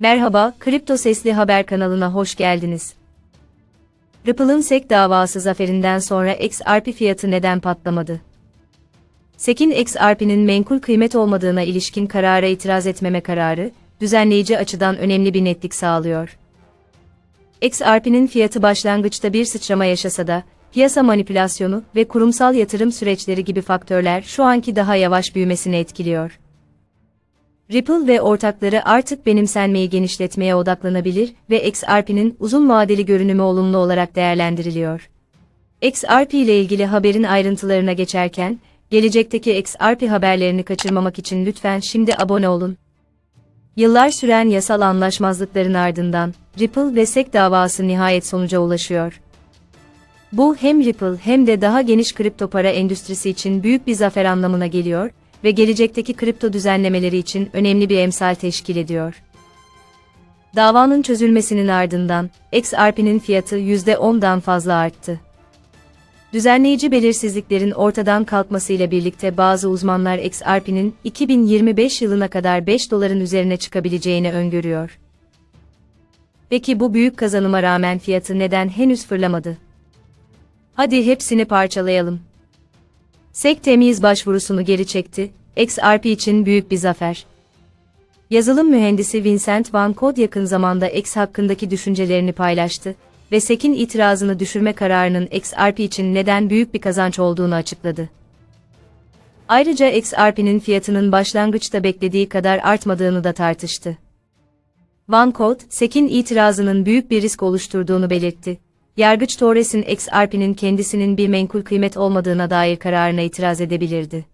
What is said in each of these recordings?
Merhaba, Kripto Sesli Haber kanalına hoş geldiniz. Ripple'ın SEC davası zaferinden sonra XRP fiyatı neden patlamadı? SEC'in XRP'nin menkul kıymet olmadığına ilişkin karara itiraz etmeme kararı, düzenleyici açıdan önemli bir netlik sağlıyor. XRP'nin fiyatı başlangıçta bir sıçrama yaşasa da, piyasa manipülasyonu ve kurumsal yatırım süreçleri gibi faktörler şu anki daha yavaş büyümesini etkiliyor. Ripple ve ortakları artık benimsenmeyi genişletmeye odaklanabilir ve XRP'nin uzun vadeli görünümü olumlu olarak değerlendiriliyor. XRP ile ilgili haberin ayrıntılarına geçerken, gelecekteki XRP haberlerini kaçırmamak için lütfen şimdi abone olun. Yıllar süren yasal anlaşmazlıkların ardından, Ripple ve SEC davası nihayet sonuca ulaşıyor. Bu hem Ripple hem de daha geniş kripto para endüstrisi için büyük bir zafer anlamına geliyor ve gelecekteki kripto düzenlemeleri için önemli bir emsal teşkil ediyor. Davanın çözülmesinin ardından, XRP'nin fiyatı %10'dan fazla arttı. Düzenleyici belirsizliklerin ortadan kalkmasıyla birlikte bazı uzmanlar XRP'nin 2025 yılına kadar 5 doların üzerine çıkabileceğini öngörüyor. Peki bu büyük kazanıma rağmen fiyatı neden henüz fırlamadı? Hadi hepsini parçalayalım. SEC temiz başvurusunu geri çekti, XRP için büyük bir zafer. Yazılım mühendisi Vincent Van Code yakın zamanda X hakkındaki düşüncelerini paylaştı ve SEC'in itirazını düşürme kararının XRP için neden büyük bir kazanç olduğunu açıkladı. Ayrıca XRP'nin fiyatının başlangıçta beklediği kadar artmadığını da tartıştı. Van Code, SEC'in itirazının büyük bir risk oluşturduğunu belirtti. Yargıç Torres'in XRP'nin kendisinin bir menkul kıymet olmadığına dair kararına itiraz edebilirdi.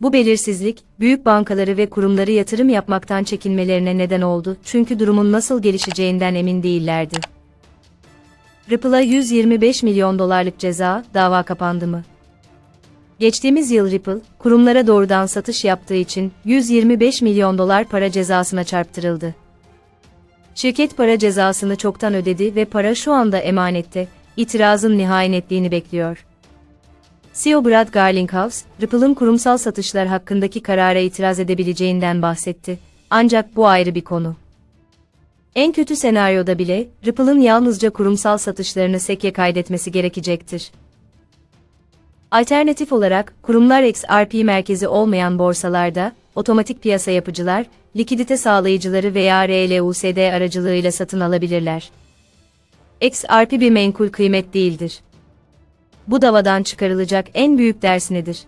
Bu belirsizlik, büyük bankaları ve kurumları yatırım yapmaktan çekinmelerine neden oldu çünkü durumun nasıl gelişeceğinden emin değillerdi. Ripple'a 125 milyon dolarlık ceza, dava kapandı mı? Geçtiğimiz yıl Ripple, kurumlara doğrudan satış yaptığı için 125 milyon dolar para cezasına çarptırıldı. Şirket para cezasını çoktan ödedi ve para şu anda emanette, itirazın nihai netliğini bekliyor. CEO Brad Garlinghouse, Ripple'ın kurumsal satışlar hakkındaki karara itiraz edebileceğinden bahsetti. Ancak bu ayrı bir konu. En kötü senaryoda bile, Ripple'ın yalnızca kurumsal satışlarını SEC'e kaydetmesi gerekecektir. Alternatif olarak, kurumlar XRP merkezi olmayan borsalarda, otomatik piyasa yapıcılar, likidite sağlayıcıları veya RLUSD aracılığıyla satın alabilirler. XRP bir menkul kıymet değildir. Bu davadan çıkarılacak en büyük ders nedir?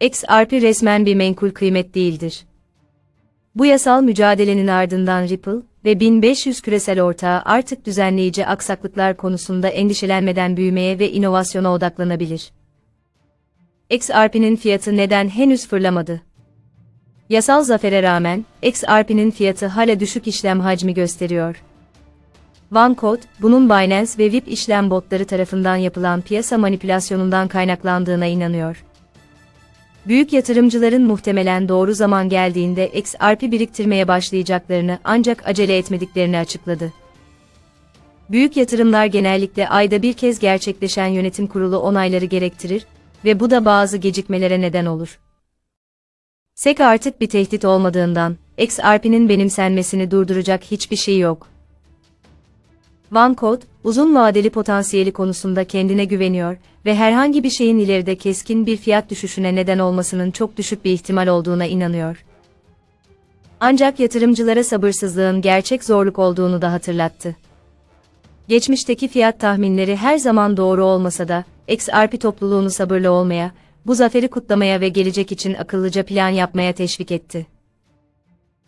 XRP resmen bir menkul kıymet değildir. Bu yasal mücadelenin ardından Ripple ve 1500 küresel ortağı artık düzenleyici aksaklıklar konusunda endişelenmeden büyümeye ve inovasyona odaklanabilir. XRP'nin fiyatı neden henüz fırlamadı? Yasal zafere rağmen, XRP'nin fiyatı hala düşük işlem hacmi gösteriyor. OneCode, bunun Binance ve VIP işlem botları tarafından yapılan piyasa manipülasyonundan kaynaklandığına inanıyor. Büyük yatırımcıların muhtemelen doğru zaman geldiğinde XRP biriktirmeye başlayacaklarını ancak acele etmediklerini açıkladı. Büyük yatırımlar genellikle ayda bir kez gerçekleşen yönetim kurulu onayları gerektirir ve bu da bazı gecikmelere neden olur. SEC artık bir tehdit olmadığından, XRP'nin benimsenmesini durduracak hiçbir şey yok. OneCode, uzun vadeli potansiyeli konusunda kendine güveniyor ve herhangi bir şeyin ileride keskin bir fiyat düşüşüne neden olmasının çok düşük bir ihtimal olduğuna inanıyor. Ancak yatırımcılara sabırsızlığın gerçek zorluk olduğunu da hatırlattı. Geçmişteki fiyat tahminleri her zaman doğru olmasa da, XRP topluluğunu sabırlı olmaya, bu zaferi kutlamaya ve gelecek için akıllıca plan yapmaya teşvik etti.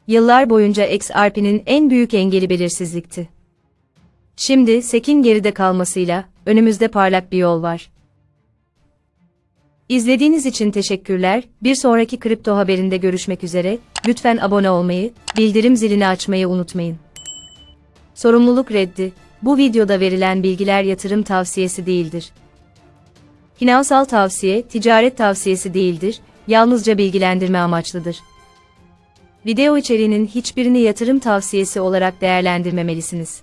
Yıllar boyunca XRP'nin en büyük engeli belirsizlikti. Şimdi SEC'in geride kalmasıyla önümüzde parlak bir yol var. İzlediğiniz için teşekkürler. Bir sonraki kripto haberinde görüşmek üzere. Lütfen abone olmayı, bildirim zilini açmayı unutmayın. Sorumluluk reddi. Bu videoda verilen bilgiler yatırım tavsiyesi değildir. Finansal tavsiye, ticaret tavsiyesi değildir, yalnızca bilgilendirme amaçlıdır. Video içeriğinin hiçbirini yatırım tavsiyesi olarak değerlendirmemelisiniz.